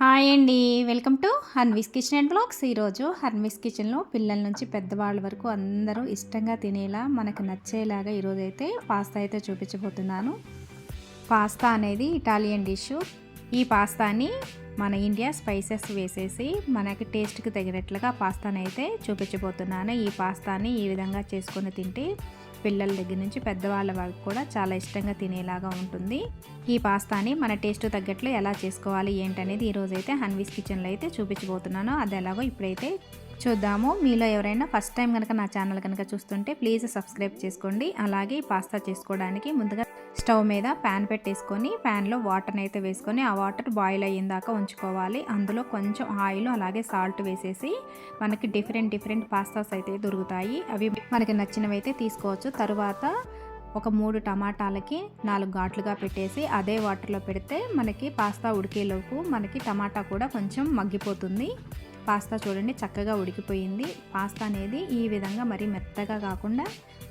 Hi అండి. Welcome to Hanvi's kitchen and vlogs. ఈరోజు హన్వీస్ కిచెన్లో పిల్లల నుంచి పెద్దవాళ్ళ వరకు అందరూ ఇష్టంగా తినేలా మనకు నచ్చేలాగా ఈరోజు అయితే పాస్తా అయితే చూపించబోతున్నాను. పాస్తా అనేది ఇటాలియన్ డిష్. ఈ పాస్తాని మన ఇండియా స్పైసెస్ వేసేసి మనకి టేస్ట్కి తగినట్లుగా పాస్తాని అయితే చూపించబోతున్నాను. ఈ పాస్తాని ఈ విధంగా చేసుకొని తింటే పిల్లల దగ్గర నుంచి పెద్దవాళ్ళ వరకు కూడా చాలా ఇష్టంగా తినేలాగా ఉంటుంది. ఈ పాస్తాని మన టేస్ట్ తగ్గట్లు ఎలా చేసుకోవాలి ఏంటనేది ఈరోజైతే హన్వీస్ కిచెన్లో అయితే చూపించబోతున్నాను. అది ఎలాగో ఇప్పుడైతే చూద్దాము. మీలో ఎవరైనా ఫస్ట్ టైం కనుక నా ఛానల్ కనుక చూస్తుంటే ప్లీజ్ సబ్స్క్రైబ్ చేసుకోండి. అలాగే పాస్తా చేసుకోవడానికి ముందుగా స్టవ్ మీద ప్యాన్ పెట్టేసుకొని ప్యాన్లో వాటర్ని అయితే వేసుకొని ఆ వాటర్ బాయిల్ అయ్యేదాకా ఉంచుకోవాలి. అందులో కొంచెం ఆయిల్ అలాగే సాల్ట్ వేసేసి మనకి డిఫరెంట్ డిఫరెంట్ పాస్తాస్ అయితే దొరుకుతాయి. అవి మనకి నచ్చినవి అయితే తీసుకోవచ్చు. తరువాత ఒక మూడు టమాటాలకి నాలుగు ఘాట్లుగా పెట్టేసి అదే వాటర్లో పెడితే మనకి పాస్తా ఉడికేలోపు మనకి టమాటా కూడా కొంచెం మగ్గిపోతుంది. పాస్తా చూడండి చక్కగా ఉడికిపోయింది. పాస్తా అనేది ఈ విధంగా మరీ మెత్తగా కాకుండా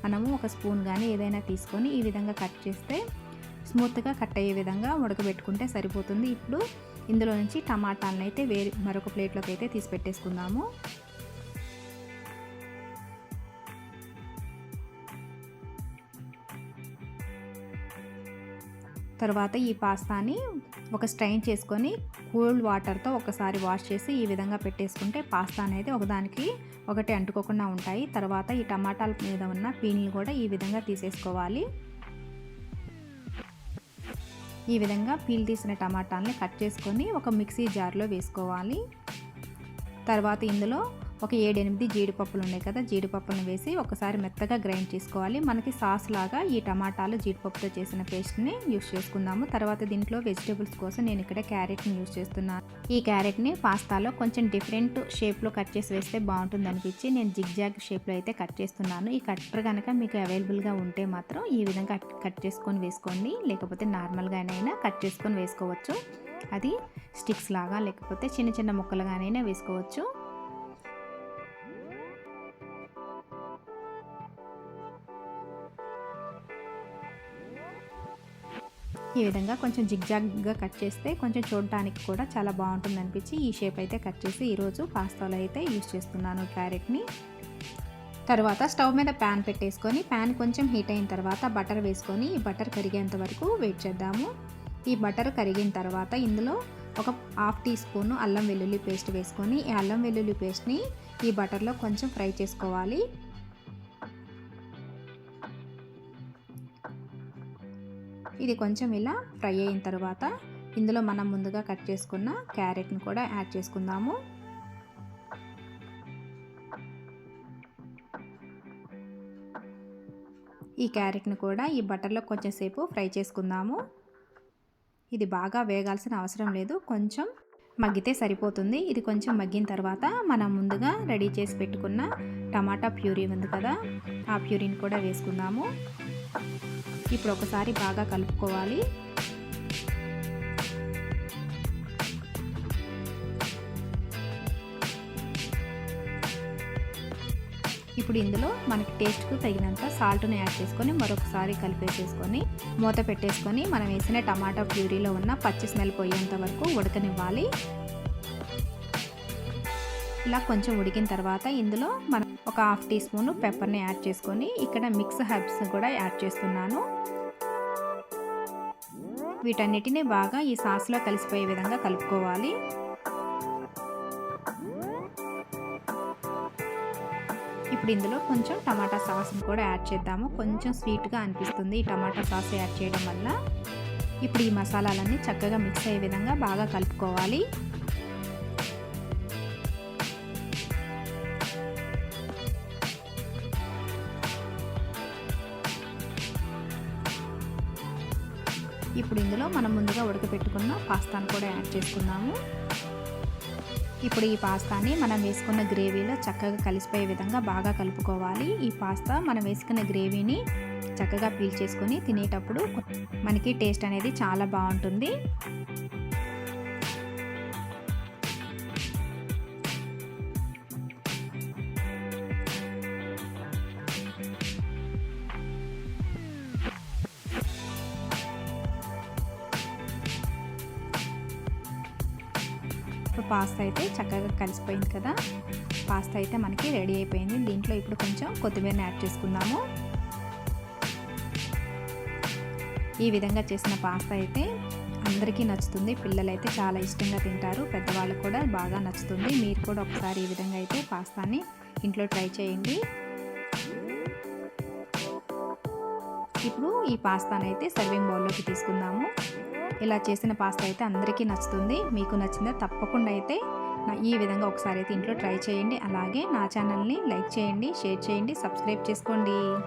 మనము ఒక స్పూన్ కానీ ఏదైనా తీసుకొని ఈ విధంగా కట్ చేస్తే స్మూత్గా కట్ అయ్యే విధంగా ఉడకబెట్టుకుంటే సరిపోతుంది. ఇప్పుడు ఇందులో నుంచి టమాటాలను అయితే వేరే మరొక ప్లేట్లోకి అయితే తీసి పెట్టేసుకుందాము. తర్వాత ఈ పాస్తాని ఒక స్ట్రైన్ చేసుకొని కూల్డ్ వాటర్తో ఒకసారి వాష్ చేసి ఈ విధంగా పెట్టేసుకుంటే పాస్తా అనేది ఒకదానికి ఒకటి అంటుకోకుండా ఉంటాయి. తర్వాత ఈ టమాటాల మీద ఉన్న పీన్లు కూడా ఈ విధంగా తీసేసుకోవాలి. ఈ విధంగా పీల్ తీసిన టమాటాలని కట్ చేసుకొని ఒక మిక్సీ జార్లో వేసుకోవాలి. తర్వాత ఇందులో ఒక ఏడెనిమిది జీడిపప్పులు ఉన్నాయి కదా జీడిపప్పులను వేసి ఒకసారి మెత్తగా గ్రైండ్ చేసుకోవాలి. మనకి సాస్ లాగా ఈ టమాటాలు జీడిపప్పుతో చేసిన పేస్ట్ని యూస్ చేసుకుందాము. తర్వాత దీంట్లో వెజిటేబుల్స్ కోసం నేను ఇక్కడ క్యారెట్ని యూస్ చేస్తున్నాను. ఈ క్యారెట్ని పాస్తాలో కొంచెం డిఫరెంట్ షేప్లో కట్ చేసి వేస్తే బాగుంటుంది అనిపించి నేను జిగ్జాగ్ షేప్లో అయితే కట్ చేస్తున్నాను. ఈ కట్టర్ కనుక మీకు అవైలబుల్గా ఉంటే మాత్రం ఈ విధంగా కట్ చేసుకొని వేసుకోండి. లేకపోతే నార్మల్గానైనా కట్ చేసుకొని వేసుకోవచ్చు. అది స్టిక్స్ లాగా లేకపోతే చిన్న చిన్న ముక్కలుగానైనా వేసుకోవచ్చు. ఈ విధంగా కొంచెం జిగ్జాగ్గా కట్ చేస్తే కొంచెం చూడటానికి కూడా చాలా బాగుంటుంది అనిపించి ఈ షేప్ అయితే కట్ చేసి ఈరోజు పాస్తాలో అయితే యూజ్ చేస్తున్నాను క్యారెట్ని. తర్వాత స్టవ్ మీద ప్యాన్ పెట్టేసుకొని ప్యాన్ కొంచెం హీట్ అయిన తర్వాత బటర్ వేసుకొని ఈ బటర్ కరిగేంత వరకు వెయిట్ చేద్దాము. ఈ బటర్ కరిగిన తర్వాత ఇందులో ఒక హాఫ్ టీ స్పూన్ అల్లం వెల్లుల్లి పేస్ట్ వేసుకొని ఈ అల్లం వెల్లుల్లి పేస్ట్ని ఈ బటర్లో కొంచెం ఫ్రై చేసుకోవాలి. ఇది కొంచెం ఇలా ఫ్రై అయిన తర్వాత ఇందులో మనం ముందుగా కట్ చేసుకున్న క్యారెట్ని కూడా యాడ్ చేసుకుందాము. ఈ క్యారెట్ని కూడా ఈ బటర్లో కొంచెం సేపు ఫ్రై చేసుకుందాము. ఇది బాగా వేగాల్సిన అవసరం లేదు. కొంచెం మగ్గితే సరిపోతుంది. ఇది కొంచెం మగ్గిన తర్వాత మనం ముందుగా రెడీ చేసి పెట్టుకున్న టమాటా ప్యూరీ ఉంది కదా ఆ ప్యూరీని కూడా వేసుకుందాము. ఇప్పుడు ఒకసారి బాగా కలుపుకోవాలి. ఇప్పుడు ఇందులో మనకి టేస్ట్కు తగినంత సాల్ట్ని యాడ్ చేసుకొని మరొకసారి కలిపేసేసుకొని మూత పెట్టేసుకొని మనం వేసిన టమాటా ప్యూరీలో ఉన్న పచ్చి స్మెల్ పోయేంత వరకు ఉడకనివ్వాలి. ఇలా కొంచెం ఉడికిన తర్వాత ఇందులో మనం ఒక హాఫ్ టీ స్పూన్ పెప్పర్ని యాడ్ చేసుకొని ఇక్కడ మిక్స్ హెర్బ్స్ కూడా యాడ్ చేస్తున్నాను. వీటన్నిటిని బాగా ఈ సాస్లో కలిసిపోయే విధంగా కలుపుకోవాలి. ఇప్పుడు ఇందులో కొంచెం టమాటా సాస్ని కూడా యాడ్ చేద్దాము. కొంచెం స్వీట్గా అనిపిస్తుంది ఈ టమాటా సాస్ యాడ్ చేయడం వల్ల. ఇప్పుడు ఈ మసాలాలన్నీ చక్కగా మిక్స్ అయ్యే విధంగా బాగా కలుపుకోవాలి. ఇప్పుడు ఇందులో మనం ముందుగా ఉడకపెట్టుకున్న పాస్తాను కూడా యాడ్ చేసుకున్నాము ఇప్పుడు ఈ పాస్తాని మనం వేసుకున్న గ్రేవీలో చక్కగా కలిసిపోయే విధంగా బాగా కలుపుకోవాలి. ఈ పాస్తా మనం వేసుకున్న గ్రేవీని చక్కగా పీల్ చేసుకొని తినేటప్పుడు మనకి టేస్ట్ అనేది చాలా బాగుంటుంది. ఇప్పుడు పాస్తా అయితే చక్కగా కలిసిపోయింది కదా. పాస్తా అయితే మనకి రెడీ అయిపోయింది. దీంట్లో ఇప్పుడు కొంచెం కొత్తిమీరని యాడ్ చేసుకుందాము. ఈ విధంగా చేసిన పాస్తా అయితే అందరికీ నచ్చుతుంది. పిల్లలు అయితే చాలా ఇష్టంగా తింటారు. పెద్దవాళ్ళకు కూడా బాగా నచ్చుతుంది. మీరు కూడా ఒకసారి ఈ విధంగా అయితే పాస్తాని ఇంట్లో ట్రై చేయండి. ఇప్పుడు ఈ పాస్తాను అయితే సర్వింగ్ బౌల్లోకి తీసుకుందాము. ఇలా చేసిన పాస్తా అయితే అందరికీ నచ్చుతుంది. మీకు నచ్చిందా తప్పకుండా అయితే నా- ఈ విధంగా ఒకసారి అయితే ఇంట్లో ట్రై చేయండి. అలాగే నా ఛానల్ని లైక్ చేయండి షేర్ చేయండి సబ్స్క్రైబ్ చేసుకోండి.